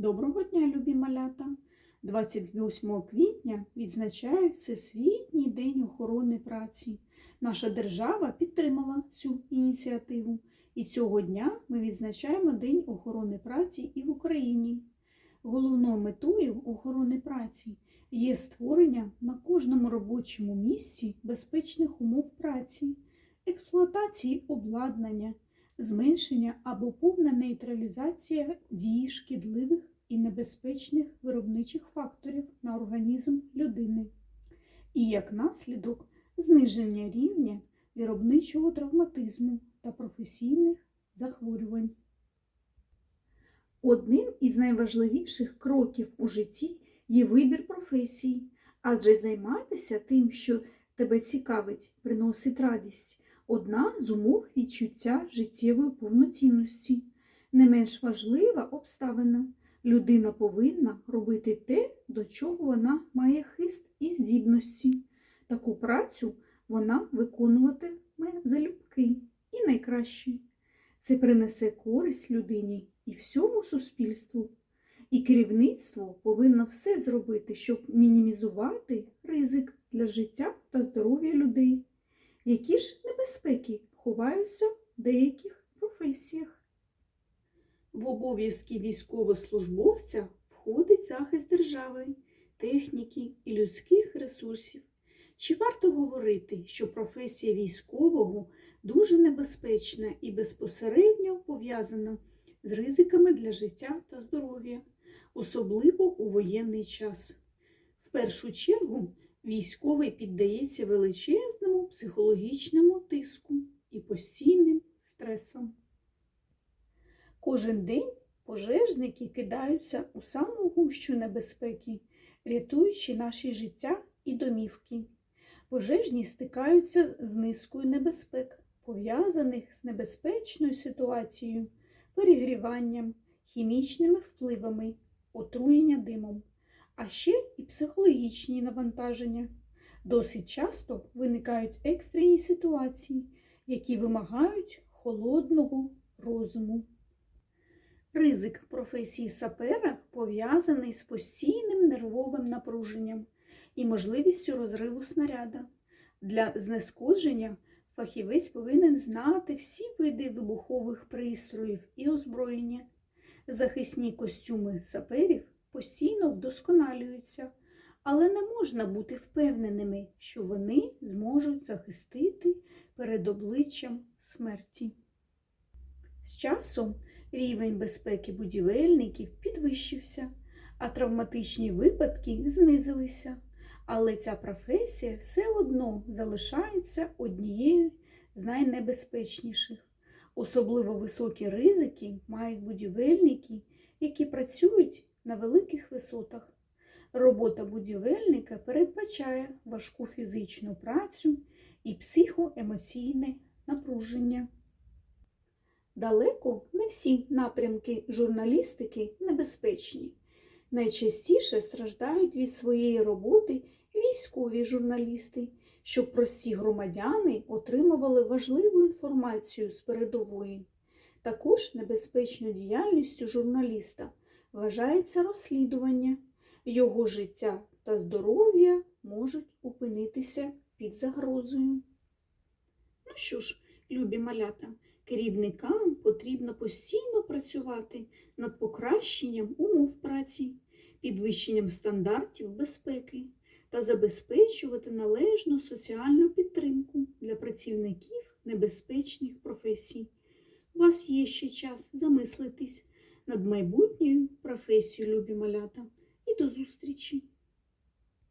Доброго дня, любі малята! 28 квітня відзначають Всесвітній день охорони праці. Наша держава підтримала цю ініціативу, і цього дня ми відзначаємо День охорони праці і в Україні. Головною метою охорони праці є створення на кожному робочому місці безпечних умов праці, експлуатації обладнання, зменшення або повна нейтралізація дії шкідливих і небезпечних виробничих факторів на організм людини, і як наслідок зниження рівня виробничого травматизму та професійних захворювань. Одним із найважливіших кроків у житті є вибір професії, адже займатися тим, що тебе цікавить, приносить радість одна з умов відчуття життєвої повноцінності. Не менш важлива обставина. Людина повинна робити те, до чого вона має хист і здібності. Таку працю вона виконуватиме залюбки і найкраще. Це принесе користь людині і всьому суспільству. І керівництво повинно все зробити, щоб мінімізувати ризик для життя та здоров'я людей. Які ж небезпеки ховаються в деяких професіях? В обов'язки військовослужбовця входить захист держави, техніки і людських ресурсів. Чи варто говорити, що професія військового дуже небезпечна і безпосередньо пов'язана з ризиками для життя та здоров'я, особливо у воєнний час? В першу чергу військовий піддається величезному психологічному тиску і постійним стресам. Кожен день пожежники кидаються у саму гущу небезпеки, рятуючи наші життя і домівки. Пожежні стикаються з низкою небезпек, пов'язаних з небезпечною ситуацією, перегріванням, хімічними впливами, отруєння димом, а ще і психологічні навантаження. Досить часто виникають екстрені ситуації, які вимагають холодного розуму. Ризик професії сапера пов'язаний з постійним нервовим напруженням і можливістю розриву снаряда. Для знешкодження фахівець повинен знати всі види вибухових пристроїв і озброєння. Захисні костюми саперів постійно вдосконалюються, але не можна бути впевненими, що вони зможуть захистити перед обличчям смерті. З часом рівень безпеки будівельників підвищився, а травматичні випадки знизилися. Але ця професія все одно залишається однією з найнебезпечніших. Особливо високі ризики мають будівельники, які працюють на великих висотах. Робота будівельника передбачає важку фізичну працю і психоемоційне напруження. Далеко не всі напрямки журналістики небезпечні. Найчастіше страждають від своєї роботи військові журналісти, щоб прості громадяни отримували важливу інформацію з передової. Також небезпечною діяльністю журналіста вважається розслідування. Його життя та здоров'я можуть опинитися під загрозою. Ну що ж, любі малята, керівникам потрібно постійно працювати над покращенням умов праці, підвищенням стандартів безпеки та забезпечувати належну соціальну підтримку для працівників небезпечних професій. У вас є ще час замислитись над майбутньою професією любі малята. І до зустрічі!